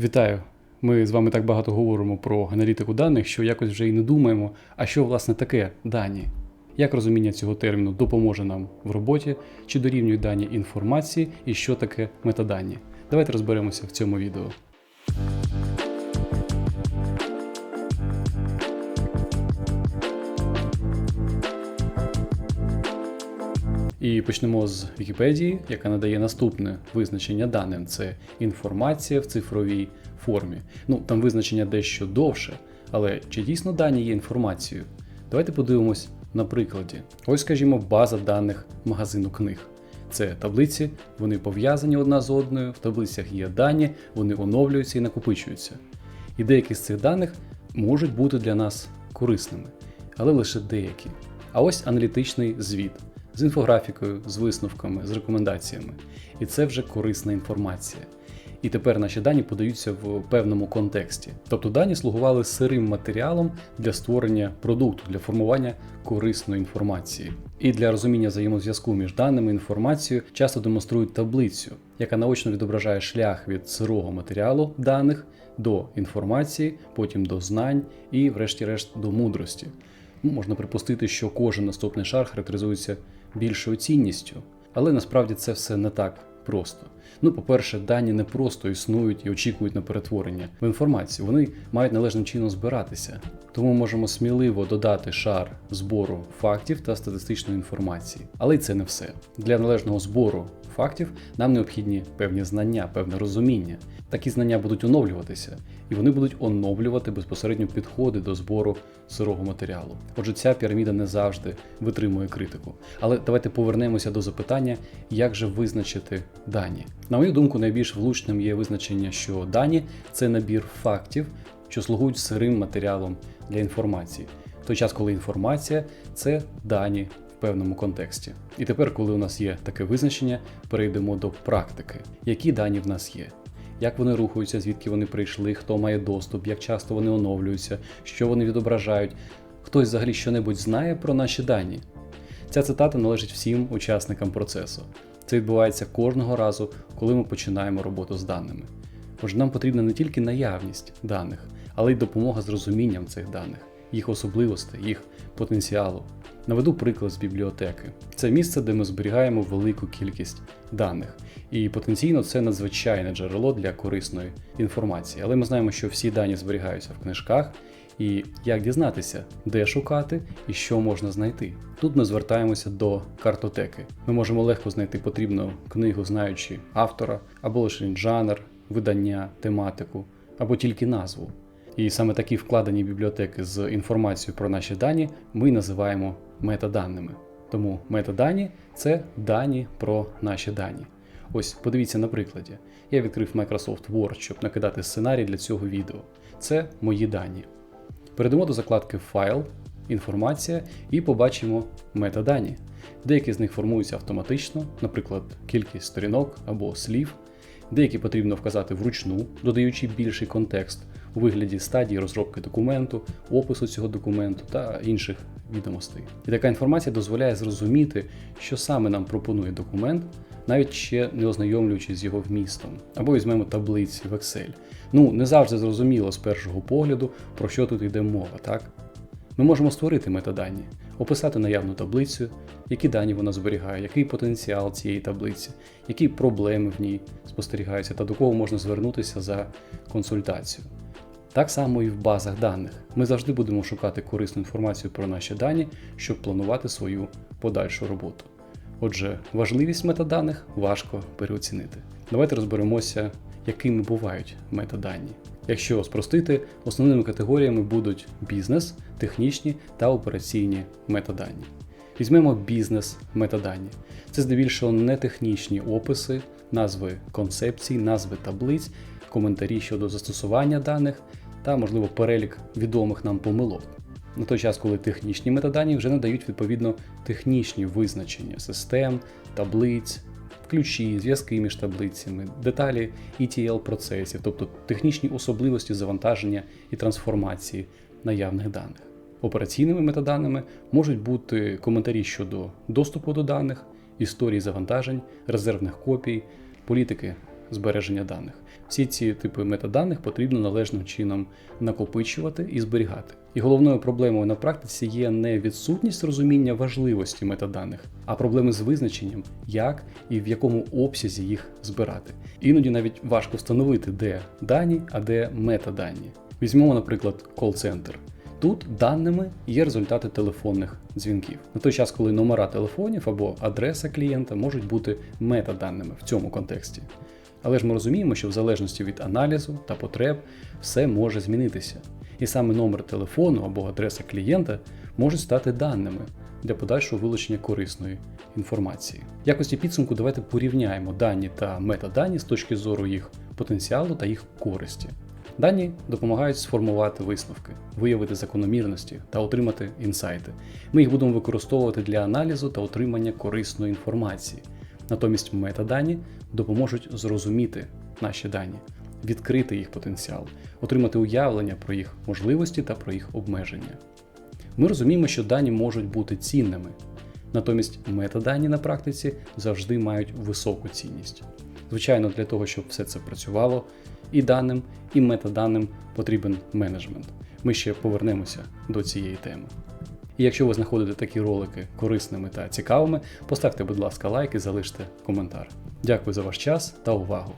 Вітаю! Ми з вами так багато говоримо про аналітику даних, що якось вже і не думаємо, а що власне таке дані. Як розуміння цього терміну допоможе нам в роботі, чи дорівнюють дані інформації і що таке метадані? Давайте розберемося в цьому відео. І почнемо з Вікіпедії, яка надає наступне визначення даним: це інформація в цифровій формі. Ну там визначення дещо довше, але чи дійсно дані є інформацією? Давайте подивимось на прикладі. Ось, скажімо, база даних магазину книг. Це таблиці, вони пов'язані одна з одною, в таблицях є дані, вони оновлюються і накопичуються. І деякі з цих даних можуть бути для нас корисними, але лише деякі. А ось аналітичний звіт з інфографікою, з висновками, з рекомендаціями. І це вже корисна інформація. І тепер наші дані подаються в певному контексті. Тобто дані слугували сирим матеріалом для створення продукту, для формування корисної інформації. І для розуміння взаємозв'язку між даними інформацією часто демонструють таблицю, яка наочно відображає шлях від сирого матеріалу даних до інформації, потім до знань і, врешті-решт, до мудрості. Можна припустити, що кожен наступний шар характеризується більшою цінністю, але насправді це все не так просто. Ну, по-перше, дані не просто існують і очікують на перетворення в інформацію. Вони мають належним чином збиратися. Тому можемо сміливо додати шар збору фактів та статистичної інформації. Але й це не все. Для належного збору фактів нам необхідні певні знання, певне розуміння. Такі знання будуть оновлюватися, і вони будуть оновлювати безпосередньо підходи до збору сирого матеріалу. Отже, ця піраміда не завжди витримує критику. Але давайте повернемося до запитання, як же визначити дані. На мою думку, найбільш влучним є визначення, що дані це набір фактів, що слугують сирим матеріалом для інформації. В той час, коли інформація це дані в певному контексті. І тепер, коли у нас є таке визначення, перейдемо до практики. Які дані в нас є? Як вони рухаються, звідки вони прийшли, хто має доступ, як часто вони оновлюються, що вони відображають, хтось взагалі щонебудь знає про наші дані. Ця цитата належить всім учасникам процесу. Це відбувається кожного разу, коли ми починаємо роботу з даними. Отже, нам потрібна не тільки наявність даних, але й допомога з розумінням цих даних, їх особливостей, їх потенціалу. Наведу приклад з бібліотеки. Це місце, де ми зберігаємо велику кількість даних, і потенційно це надзвичайне джерело для корисної інформації. Але ми знаємо, що всі дані зберігаються в книжках, і як дізнатися, де шукати і що можна знайти. Тут ми звертаємося до картотеки. Ми можемо легко знайти потрібну книгу, знаючи автора, або лише жанр, видання, тематику, або тільки назву. І саме такі вкладені бібліотеки з інформацією про наші дані ми називаємо метаданими. Тому метадані це дані про наші дані. Ось подивіться на прикладі. Я відкрив Microsoft Word, щоб накидати сценарій для цього відео. Це мої дані. Перейдемо до закладки Файл, інформація і побачимо метадані. Деякі з них формуються автоматично, наприклад, кількість сторінок або слів. Деякі потрібно вказати вручну, додаючи більший контекст у вигляді стадії розробки документу, опису цього документу та інших відомостей. І така інформація дозволяє зрозуміти, що саме нам пропонує документ, навіть ще не ознайомлюючись з його вмістом. Або візьмемо таблиці в Excel. Ну, не завжди зрозуміло з першого погляду, про що тут йде мова, так? Ми можемо створити метадані, описати наявну таблицю, які дані вона зберігає, який потенціал цієї таблиці, які проблеми в ній спостерігаються та до кого можна звернутися за консультацією. Так само і в базах даних. Ми завжди будемо шукати корисну інформацію про наші дані, щоб планувати свою подальшу роботу. Отже, важливість метаданих важко переоцінити. Давайте розберемося, якими бувають метадані. Якщо спростити, основними категоріями будуть бізнес, технічні та операційні метадані. Візьмемо бізнес метадані. Це здебільшого не технічні описи, назви концепцій, назви таблиць, коментарі щодо застосування даних та, можливо, перелік відомих нам помилок. На той час, коли технічні метадані вже надають відповідно технічні визначення систем, таблиць, ключі, зв'язки між таблицями, деталі ETL процесів, тобто технічні особливості завантаження і трансформації наявних даних. Операційними метаданими можуть бути коментарі щодо доступу до даних, історії завантажень, резервних копій, політики збереження даних. Всі ці типи метаданих потрібно належним чином накопичувати і зберігати. І головною проблемою на практиці є не відсутність розуміння важливості метаданих, а проблеми з визначенням, як і в якому обсязі їх збирати. Іноді навіть важко встановити, де дані, а де метадані. Візьмемо, наприклад, кол-центр. Тут даними є результати телефонних дзвінків. На той час, коли номера телефонів або адреса клієнта можуть бути метаданими в цьому контексті. Але ж ми розуміємо, що в залежності від аналізу та потреб все може змінитися. І саме номер телефону або адреса клієнта можуть стати даними для подальшого вилучення корисної інформації. В якості підсумку давайте порівняємо дані та метадані з точки зору їх потенціалу та їх користі. Дані допомагають сформувати висновки, виявити закономірності та отримати інсайти. Ми їх будемо використовувати для аналізу та отримання корисної інформації. Натомість метадані допоможуть зрозуміти наші дані, відкрити їх потенціал, отримати уявлення про їх можливості та про їх обмеження. Ми розуміємо, що дані можуть бути цінними, натомість метадані на практиці завжди мають високу цінність. Звичайно, для того, щоб все це працювало, і даним, і метаданим потрібен менеджмент. Ми ще повернемося до цієї теми. І якщо ви знаходите такі ролики корисними та цікавими, поставте, будь ласка, лайк і залиште коментар. Дякую за ваш час та увагу!